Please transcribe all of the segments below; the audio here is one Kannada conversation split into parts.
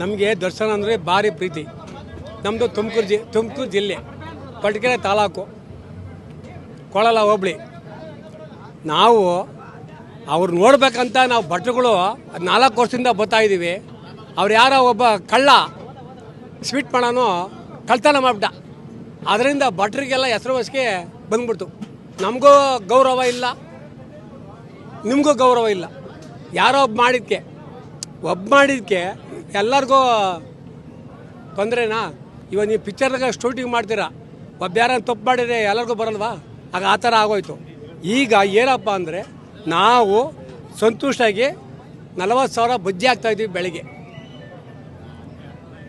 ನಮಗೆ ದರ್ಶನ ಅಂದರೆ ಭಾರಿ ಪ್ರೀತಿ. ನಮ್ಮದು ತುಮಕೂರು ಜಿ, ತುಮಕೂರು ಜಿಲ್ಲೆ, ಪಟ್ಕೆರೆ ತಾಲೂಕು. ಕೊಳಲ ಹೋಬಳಿ. ನಾವು ಅವ್ರು ನೋಡ್ಬೇಕಂತ ನಾವು ಭಟ್ರುಗಳು ನಾಲ್ಕು ವರ್ಷದಿಂದ ಬರ್ತಾ ಇದ್ದೀವಿ ಅವ್ರು ಯಾರೋ ಒಬ್ಬ ಕಳ್ಳ, ಸ್ವೀಟ್ ಮಾಡೋನು ಕಳ್ತನ ಮಾಡ್ಬಿಟ್ಟ. ಅದರಿಂದ ಭಟ್ರಿಗೆಲ್ಲ ಹೆಸರುವಾಸಿಗೆ ಬಂದ್ಬಿಡ್ತು. ನಮಗೂ ಗೌರವ ಇಲ್ಲ. ನಿಮಗೂ ಗೌರವ ಇಲ್ಲ. ಯಾರೋ ಒಬ್ಬ ಮಾಡಿದ್ಕೆ ಒಬ್ಬ ಮಾಡಿದ್ಕೆ ಎಲ್ಲರಿಗೂ ತೊಂದರೆನಾ? ಇವಾಗ ನೀವು ಪಿಕ್ಚರ್ದಾಗ ಶೂಟಿಂಗ್ ಮಾಡ್ತೀರಾ? ಒಬ್ಬ ಯಾರನ್ನ ತಪ್ಪು ಮಾಡಿದ್ರೆ ಎಲ್ಲರಿಗೂ ಬರಲ್ವಾ? ಆಗ ಆ ಥರ ಆಗೋಯ್ತು. ಈಗ ಏನಪ್ಪ ಅಂದರೆ ನಾವು ಸಂತುಷ್ಟಾಗಿ ನಲವತ್ತು ಸಾವಿರ ಬಜ್ಜಿ ಆಗ್ತಾಯಿದ್ದೀವಿ ಬೆಳಗ್ಗೆ.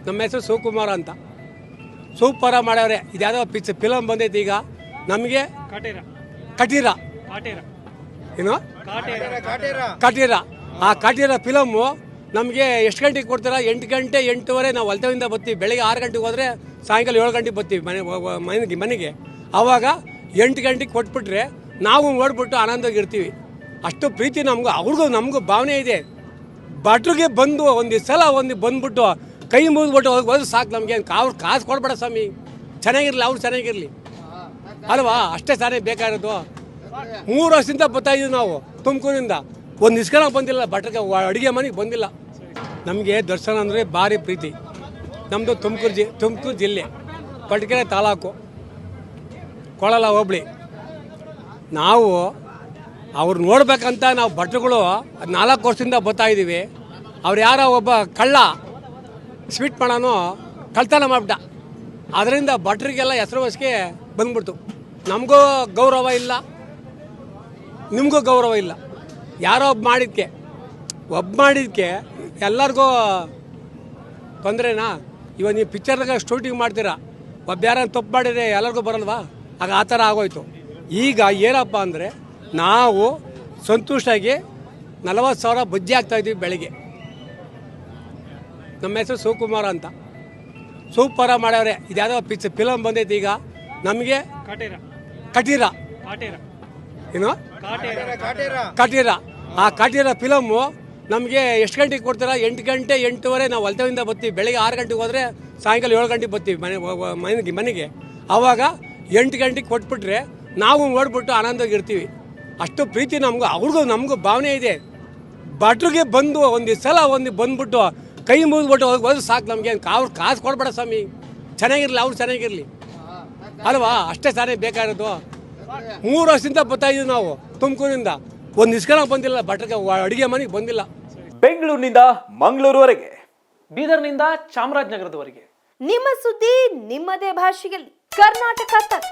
ನಮ್ಮ ಹೆಸರು ಶಿವಕುಮಾರ್ ಅಂತ. ಸೂಪರ ಮಾಡ್ಯವ್ರೆ. ಇದ್ಯಾವುದೋ ಪಿಕ್ಚರ್ ಫಿಲಮ್ ಬಂದೈತೆ ಈಗ. ನಮಗೆ ಕಾಟೇರ. ಕಟೀರ. ಕಾಟೇರ. ಏನು? ಕಟೀರ. ಕಾಟೀರ ಆ ಕಟೀರ ಫಿಲಮ್ಮು ನಮಗೆ ಎಷ್ಟು ಗಂಟೆಗೆ ಕೊಡ್ತೀರಾ? ಎಂಟು ಗಂಟೆ ಎಂಟೂವರೆ ನಾವು ಹೊಲ್ತವಿಂದ ಬರ್ತೀವಿ. ಬೆಳಗ್ಗೆ ಆರು ಗಂಟೆಗೆ ಹೋದರೆ ಸಾಯಂಕಾಲ ಏಳು ಗಂಟೆಗೆ ಬರ್ತೀವಿ ಮನೆ ಮನೆಗೆ ಮನೆಗೆ. ಆವಾಗ ಎಂಟು ಗಂಟೆಗೆ ಕೊಟ್ಬಿಟ್ರೆ ನಾವು ನೋಡ್ಬಿಟ್ಟು ಆನಂದವಾಗಿರ್ತೀವಿ ಅಷ್ಟು ಪ್ರೀತಿ ನಮಗೂ, ಅವ್ರಿಗೂ ನಮಗೂ ಭಾವನೆ ಇದೆ. ಭಟ್ರಿಗೆ ಬಂದು ಒಂದು ಸಲ ಒಂದು ಬಂದ್ಬಿಟ್ಟು ಕೈ ಮುಗಿದ್ಬಿಟ್ಟು ಹೋಗಿ ಸಾಕು ನಮಗೆ ಅವ್ರು ಕಾಸು ಕೊಡ್ಬೇಡ ಸ್ವಾಮಿ. ಚೆನ್ನಾಗಿರಲಿ, ಅವ್ರು ಚೆನ್ನಾಗಿರಲಿ. ಅಲ್ವಾ? ಅಷ್ಟೇ ತಾನೇ ಬೇಕಾಗಿರೋದು. ಮೂರು ವರ್ಷದಿಂದ ಬರ್ತಾ ಇದ್ದೀವಿ ನಾವು ತುಮಕೂರಿಂದ. ಒಂದು ಇಸ್ಕನ ಬಂದಿಲ್ಲ, ಭಟ್ರಿಗೆ ಅಡುಗೆ ಮನೆಗೆ ಬಂದಿಲ್ಲ. ನಮಗೆ ದರ್ಶನ ಅಂದರೆ ಭಾರಿ ಪ್ರೀತಿ. ನಮ್ಮದು ತುಮಕೂರು ಜಿ ತುಮಕೂರು ಜಿಲ್ಲೆ, ಪಟ್ಕೆರೆ ತಾಲೂಕು. ಕೊಳಲ ಹೋಬಳಿ. ನಾವು ಅವ್ರು ನೋಡ್ಬೇಕಂತ ನಾವು ಭಟ್ರುಗಳು ನಾಲ್ಕು ವರ್ಷದಿಂದ ಬರ್ತಾ ಇದ್ದೀವಿ ಅವ್ರು ಯಾರೋ ಒಬ್ಬ ಕಳ್ಳ, ಸ್ವೀಟ್ ಮಾಡೋನು ಕಳ್ತನ ಮಾಡ್ಬಿಟ್ಟ. ಅದರಿಂದ ಭಟ್ರಿಗೆಲ್ಲ ಹೆಸರುವಾಸಿಗೆ ಬಂದ್ಬಿಡ್ತು. ನಮಗೂ ಗೌರವ ಇಲ್ಲ. ನಿಮಗೂ ಗೌರವ ಇಲ್ಲ. ಯಾರೋ ಒಬ್ಬ ಮಾಡಿದ್ಕೆ. ಒಬ್ಬ ಮಾಡಿದ್ಕೆ. ಎಲ್ಲರಿಗೂ ತೊಂದರೆನಾ? ಇವಾಗ ನೀವು ಪಿಕ್ಚರ್ದಾಗ ಶೂಟಿಂಗ್ ಮಾಡ್ತೀರಾ? ಒಬ್ಬ ಯಾರನ್ನ ತಪ್ಪು ಮಾಡಿದ್ರೆ ಎಲ್ಲರಿಗೂ ಬರಲ್ವಾ? ಆಗ ಆ ಥರ ಆಗೋಯ್ತು. ಈಗ ಏನಪ್ಪ ಅಂದರೆ ನಾವು ಸಂತುಷ್ಟಾಗಿ ನಲವತ್ತು ಸಾವಿರ ಬಜ್ಜಿ ಆಗ್ತಾಯಿದ್ದೀವಿ ಬೆಳಿಗ್ಗೆ. ನಮ್ಮ ಹೆಸರು ಶಿವಕುಮಾರ್ ಅಂತ. ಸೂಪರ ಮಾಡ್ಯವ್ರೆ. ಇದ್ಯಾವುದೋ ಪಿಕ್ಚರ್ ಫಿಲಮ್ ಬಂದೈತೆ ಈಗ. ನಮಗೆ ಕಟೀರ. ಕಟೀರ. ಕಾಟೇರ ಏನು? ಕಾಟೇರ. ಆ ಕಾಟೇರ ಫಿಲಮ್ಮು ನಮಗೆ ಎಷ್ಟು ಗಂಟೆಗೆ ಕೊಡ್ತೀರಾ? ಎಂಟು ಗಂಟೆ ಎಂಟೂವರೆ ನಾವು ಹೊಲ್ತವಿಂದ ಬರ್ತೀವಿ. ಬೆಳಗ್ಗೆ ಆರು ಗಂಟೆಗೆ ಹೋದರೆ ಸಾಯಂಕಾಲ ಏಳು ಗಂಟೆಗೆ ಬರ್ತೀವಿ ಮನೆ ಮನೆಗೆ ಮನೆಗೆ. ಆವಾಗ ಎಂಟು ಗಂಟೆಗೆ ಕೊಟ್ಬಿಟ್ರೆ ನಾವು ನೋಡ್ಬಿಟ್ಟು ಆನಂದವಾಗಿರ್ತೀವಿ ಅಷ್ಟು ಪ್ರೀತಿ ನಮಗೂ ಅವ್ರಿಗೂ ನಮಗೂ ಭಾವನೆ ಇದೆ. ಭಟ್ರಿಗೆ ಬಂದು ಒಂದು ಸಲ ಒಂದು ಬಂದ್ಬಿಟ್ಟು ಕೈ ಮುಗಿದ್ಬಿಟ್ಟು ಹೋದ್ರೆ ಸಾಕು ನಮಗೆ. ಅವ್ರು ಕಾಸು ಕೊಡ್ಬೇಡ ಸ್ವಾಮಿ. ಚೆನ್ನಾಗಿರಲಿ, ಅವ್ರು ಚೆನ್ನಾಗಿರಲಿ. ಅಲ್ವಾ? ಅಷ್ಟೇ ಸಾರಿ ಬೇಕಾಗಿರೋದು ಮೂರು ವರ್ಷದಿಂದ ಬರ್ತಾ ಇದ್ದೀವಿ ನಾವು ತುಮಕೂರಿಂದ. ಒಂದು ಇಸ್ಕನ ಬಂದಿಲ್ಲ ಭಟ್ರಿಗೆ ಅಡಿಗೆ ಮನೆಗೆ ಬಂದಿಲ್ಲ. ಬೆಂಗಳೂರಿನಿಂದ ಮಂಗಳೂರುವರೆಗೆ ಬೀದರ್ನಿಂದ ಚಾಮರಾಜನಗರದವರೆಗೆ. ನಿಮ್ಮ ಸುದ್ದಿ ನಿಮ್ಮದೇ ಭಾಷೆಯಲ್ಲಿ. ಕರ್ನಾಟಕ ತಕ್